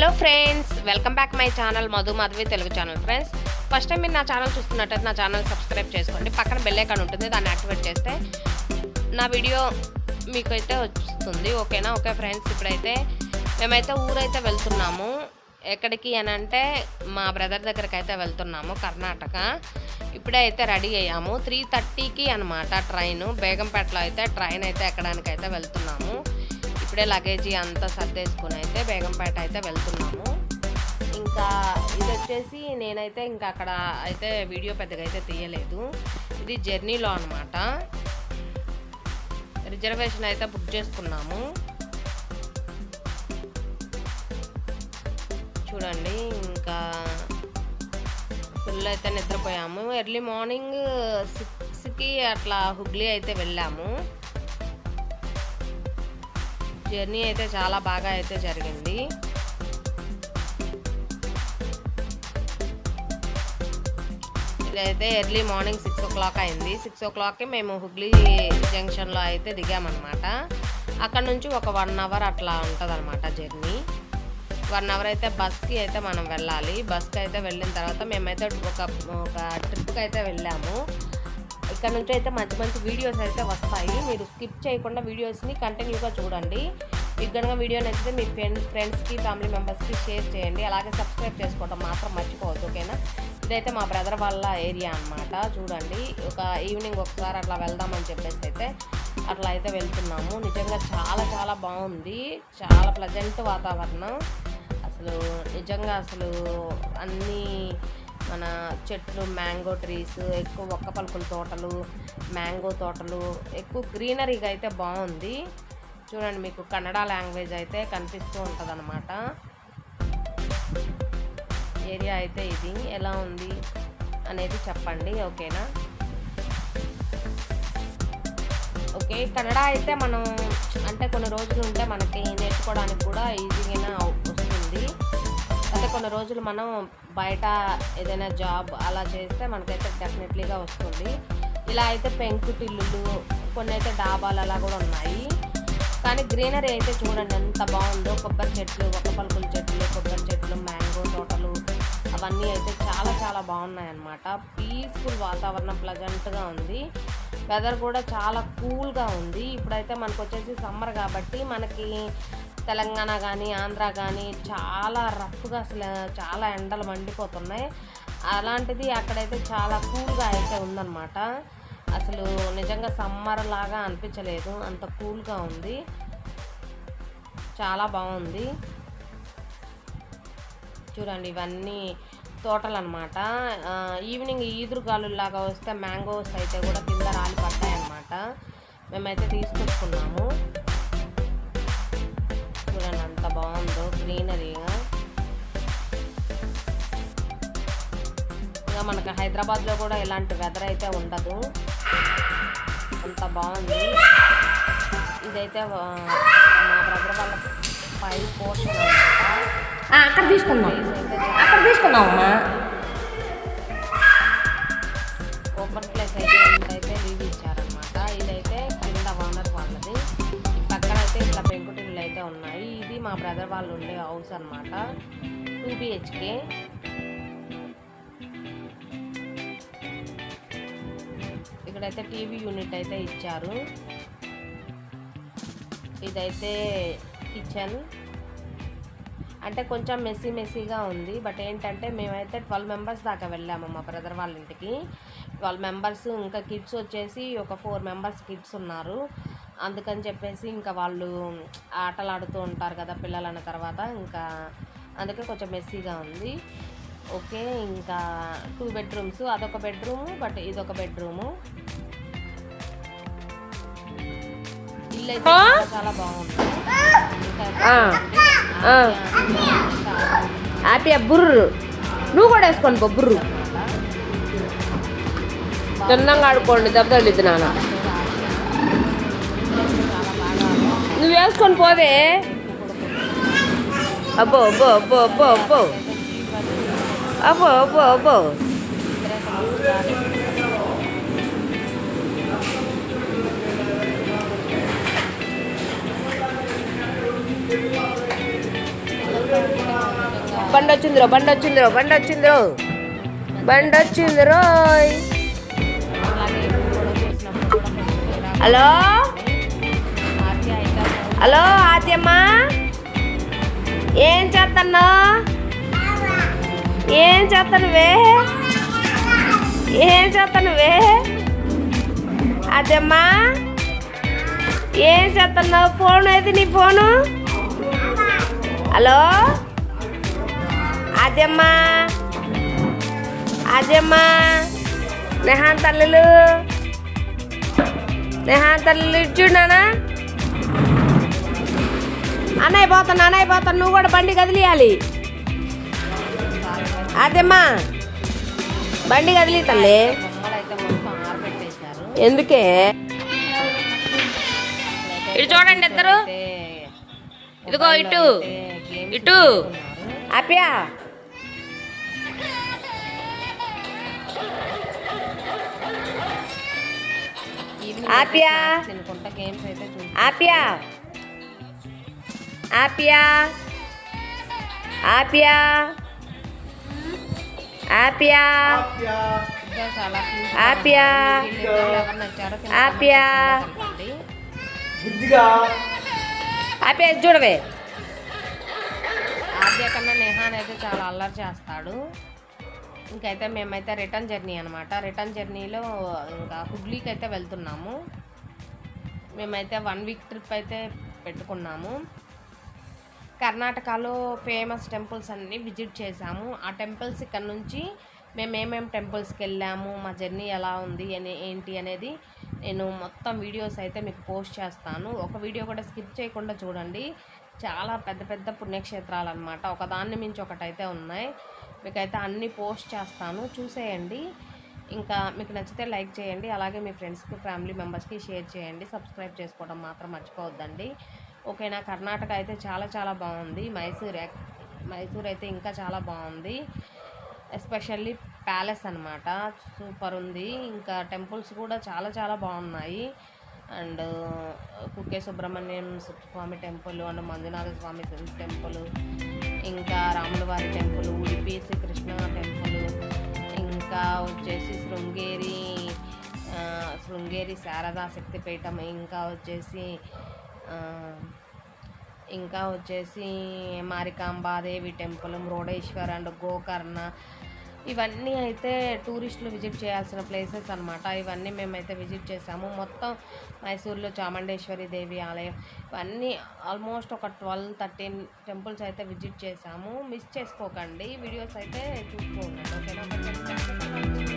Hello friends welcome back my channel Madhu Madhavi Telugu channel friends. First time మీరు నా channel చూస్తున్నట్టయితే నా channel subscribe చేసుకోండి. పక్కన బెల్ ఐకాన్ ఉంటుంది దాన్ని యాక్టివేట్ చేస్తే నా వీడియో మీకైతే వస్తుంది. ఓకేనా? ఓకే ఫ్రెండ్స్ ఇప్పుడైతే మేమైతే ఊరైతే వెళ్తున్నాము. ఎక్కడికి అని అంటే మా బ్రదర్ దగ్గరికి అయితే వెళ్తున్నాము కర్ణాటక. ఇప్పుడే అయితే రెడీ అయ్యాము. త్రీ థర్టీకి అనమాట ట్రైన్. బేగంపేటలో అయితే ట్రైన్ అయితే ఎక్కడానికి అయితే వెళ్తున్నాము. ఇప్పుడే లగేజీ అంతా సర్దేసుకుని అయితే బేగంపేట అయితే వెళ్తున్నాము. ఇంకా ఇది వచ్చేసి నేనైతే ఇంకా అక్కడ అయితే వీడియో పెద్దగా అయితే తీయలేదు. ఇది జర్నీలో అనమాట రిజర్వేషన్ అయితే బుక్ చేసుకున్నాము. చూడండి ఇంకా ఫుల్ అయితే నిద్రపోయాము. ఎర్లీ మార్నింగ్ సిక్స్కి అట్లా హుగ్లీ అయితే వెళ్ళాము. జర్నీ అయితే చాలా బాగా అయితే జరిగింది. ఇదైతే early morning six o'clock అయింది. సిక్స్ ఓ క్లాక్కి మేము హుగ్లీ జంక్షన్లో అయితే దిగామన్నమాట. అక్కడ నుంచి ఒక వన్ అవర్ అట్లా ఉంటుంది అనమాట జర్నీ. వన్ అవర్ అయితే బస్కి అయితే మనం వెళ్ళాలి. బస్కి అయితే వెళ్ళిన తర్వాత మేమైతే ఒక ఒక ట్రిప్కి అయితే వెళ్ళాము. ఇక్కడ నుంచి అయితే మంచి మంచి వీడియోస్ అయితే వస్తాయి. మీరు స్కిప్ చేయకుండా వీడియోస్ని కంటిన్యూగా చూడండి. మీకు కనుక వీడియో నచ్చితే మీ ఫ్రెండ్ ఫ్రెండ్స్కి ఫ్యామిలీ మెంబర్స్కి షేర్ చేయండి. అలాగే సబ్స్క్రైబ్ చేసుకోవడం మాత్రం మర్చిపోవద్దు ఓకేనా ఇదైతే మా బ్రదర్ వాళ్ళ ఏరియా అన్నమాట. చూడండి ఒక ఈవినింగ్ ఒకసారి అట్లా వెళ్దామని చెప్పేసి అయితే అట్లా అయితే వెళ్తున్నాము. నిజంగా చాలా చాలా బాగుంది. చాలా ప్లజెంట్ వాతావరణం. అసలు నిజంగా అసలు అన్నీ మన చెట్లు మ్యాంగో ట్రీస్ ఎక్కువ ఒక్క పలుకుల తోటలు మ్యాంగో తోటలు ఎక్కువ గ్రీనరీగా అయితే బాగుంది. చూడండి మీకు కన్నడ లాంగ్వేజ్ అయితే కనిపిస్తూ ఉంటుంది ఏరియా అయితే ఇది. ఎలా ఉంది అనేది చెప్పండి ఓకేనా? ఓకే కన్నడ అయితే మనం అంటే కొన్ని రోజులు ఉంటే మనకి నేర్చుకోవడానికి కూడా ఈజీగానే వస్తుంది. కొన్ని రోజులు మనం బయట ఏదైనా జాబ్ అలా చేస్తే మనకైతే డెఫినెట్లీగా వస్తుంది. ఇలా అయితే పెంకుటిల్లులు కొన్ని అయితే డాబాలు అలా కూడా ఉన్నాయి. కానీ గ్రీనరీ అయితే చూడండి ఎంత బాగుందో. కొబ్బరి చెట్లు ఒక పలుకుల చెట్లు కొబ్బరి చెట్లు మ్యాంగో తోటలు అవన్నీ అయితే చాలా చాలా బాగున్నాయి అన్నమాట పీస్ఫుల్ వాతావరణం ప్లజెంట్గా ఉంది. వెదర్ కూడా చాలా కూల్గా ఉంది. ఇప్పుడైతే మనకు వచ్చేసి సమ్మర్ కాబట్టి మనకి తెలంగాణ కానీ ఆంధ్ర కానీ చాలా రఫ్గా అసలు చాలా ఎండలు మండిపోతున్నాయి. అలాంటిది అక్కడైతే చాలా కూల్గా అయితే ఉందన్నమాట. అసలు నిజంగా సమ్మర్ లాగా అనిపించలేదు. అంత కూల్గా ఉంది. చాలా బాగుంది. చూడండి ఇవన్నీ తోటలు అనమాట ఈవినింగ్ ఈదురుగాలులాగా వస్తే మ్యాంగోస్ అయితే కూడా కింద రాలి పడ్డాయి మేమైతే తీసుకొచ్చుకున్నాము. గ్రీనరీగా ఇంకా మనకు హైదరాబాద్లో కూడా ఇలాంటి వెదర్ అయితే ఉండదు. అంత బాగుంది. ఇదైతే మా బ్రదర్ వాళ్ళ పై పోర్షన్ అనమాట అక్కడ తీసుకున్నాం అక్కడ మా బ్రదర్ వాళ్ళు ఉండే హౌస్ అనమాట టూ బిహెచ్కే ఇక్కడైతే టీవీ యూనిట్ అయితే ఇచ్చారు. ఇదైతే కిచెన్. అంటే కొంచెం మెస్సీ మెస్సీగా ఉంది బట్ ఏంటంటే మేమైతే ట్వెల్వ్ మెంబర్స్ దాకా వెళ్ళాము మా బ్రదర్ వాళ్ళ ఇంటికి. ట్వెల్వ్ మెంబర్స్ ఇంకా కిడ్స్ వచ్చేసి ఒక ఫోర్ మెంబర్స్ కిడ్స్ ఉన్నారు. అందుకని చెప్పేసి ఇంకా వాళ్ళు ఆటలు ఆడుతూ ఉంటారు కదా పిల్లలు అన్న తర్వాత ఇంకా అందుకే కొంచెం మెస్సీగా ఉంది. ఓకే ఇంకా టూ బెడ్రూమ్స్ అదొక బెడ్రూము బట్ ఇదొక బెడ్రూము ఇల్లు అయితే చాలా బాగుంది. హ్యాపీ బుర్రు. నువ్వు కూడా వేసుకోండి పో బుర్రు. తిన్నంగా ఆడుకోండి దెబ్బ తగిలిద్ది నాన్న. నువ్వు వేసుకొని పోవే. అబ్బో అబ్బో అబ్బో అబ్బో అబ్బో. అబ్బో అబ్బో అబ్బో. బండి వచ్చిందిరో బండి వచ్చిందిరో బండి వచ్చిందిరో బండి వచ్చింది రోయ్ హలో? హలో ఆద్యమ్మ. ఏం చేస్తాను ఏం చేస్తానువే ఏం చేస్తానువే ఆద్యమ్మ. ఏం చేస్తున్నావు ఫోన్ ఏది నీ ఫోను? హలో? అదేమ్మా అదేమ్మా నెహాన్ తల్లులు. నెహాన్ తల్లులు ఇచ్చున్నానా అన్నయ్య పోతాను అన్నయ్య పోతాను నువ్వు కూడా బండి కదిలియాలి. అదేమ్మా? బండి కదిలి తల్లి. ఎందుకే? ఇటు చూడండి ఇద్దరు. ఇదిగో ఇటు. ఇటు. ఆప్యా ఈవినింగ్ ఆప్యా ఆప్యా ఆప్యా. ఆప్యా. ఆప్యా. ఆప్యా. ఆప్యా. ఆప్యా. చూడవే. ఆద్య కన్నా నేహాన్ అయితే చాలా అల్లరి చేస్తాడు. ఇంకైతే మేమైతే రిటర్న్ జర్నీ అనమాట రిటర్న్ జర్నీలో ఇంకా హుగ్లీకి అయితే వెళ్తున్నాము. మేమైతే వన్ వీక్ ట్రిప్ అయితే పెట్టుకున్నాము. కర్ణాటకలో ఫేమస్ టెంపుల్స్ అన్నీ విజిట్ చేసాము ఆ టెంపుల్స్ ఇక్కడ నుంచి మేము ఏమేమి టెంపుల్స్కి వెళ్ళాము మా జర్నీ ఎలా ఉంది అని ఏంటి అనేది నేను మొత్తం వీడియోస్ అయితే మీకు పోస్ట్ చేస్తాను. ఒక వీడియో కూడా స్కిప్ చేయకుండా చూడండి. చాలా పెద్ద పెద్ద పుణ్యక్షేత్రాలు అనమాట ఒకదాన్ని మించి ఒకటైతే ఉన్నాయి. మీకైతే అన్నీ పోస్ట్ చేస్తాను. చూసేయండి. ఇంకా మీకు నచ్చితే లైక్ చేయండి. అలాగే మీ ఫ్రెండ్స్కి ఫ్యామిలీ మెంబర్స్కి షేర్ చేయండి. సబ్స్క్రైబ్ చేసుకోవడం మాత్రం మర్చిపోవద్దండి. ఓకేనా? కర్ణాటక అయితే చాలా చాలా బాగుంది. మైసూర్ ఎక్- మైసూర్ అయితే ఇంకా చాలా బాగుంది. ఎస్పెషల్లీ ప్యాలెస్ అనమాట సూపర్ ఉంది. ఇంకా టెంపుల్స్ కూడా చాలా చాలా బాగున్నాయి. And Kukke Subramanyam Swamy temple and Manjunatha Swamy temple ఇంకా రాములవారి టెంపుల్ ఉడిపి శ్రీకృష్ణ టెంపుల్ ఇంకా వచ్చేసి శృంగేరి శృంగేరి శారదా శక్తిపీఠం ఇంకా వచ్చేసి ఇంకా వచ్చేసి మారికాంబాదేవి టెంపుల్ మురుడేశ్వర్ అండ్ గోకర్ణ. ఇవన్నీ అయితే టూరిస్టులు విజిట్ చేయాల్సిన ప్లేసెస్ అనమాట ఇవన్నీ మేమైతే విజిట్ చేసాము. మొత్తం మైసూర్లో చాముండేశ్వరి దేవి ఆలయం. ఇవన్నీ ఆల్మోస్ట్ ఒక ట్వెల్వ్ థర్టీన్ టెంపుల్స్ అయితే విజిట్ చేసాము. మిస్ చేసుకోకండి. వీడియోస్ అయితే చూసుకోకండి ఓకేనా?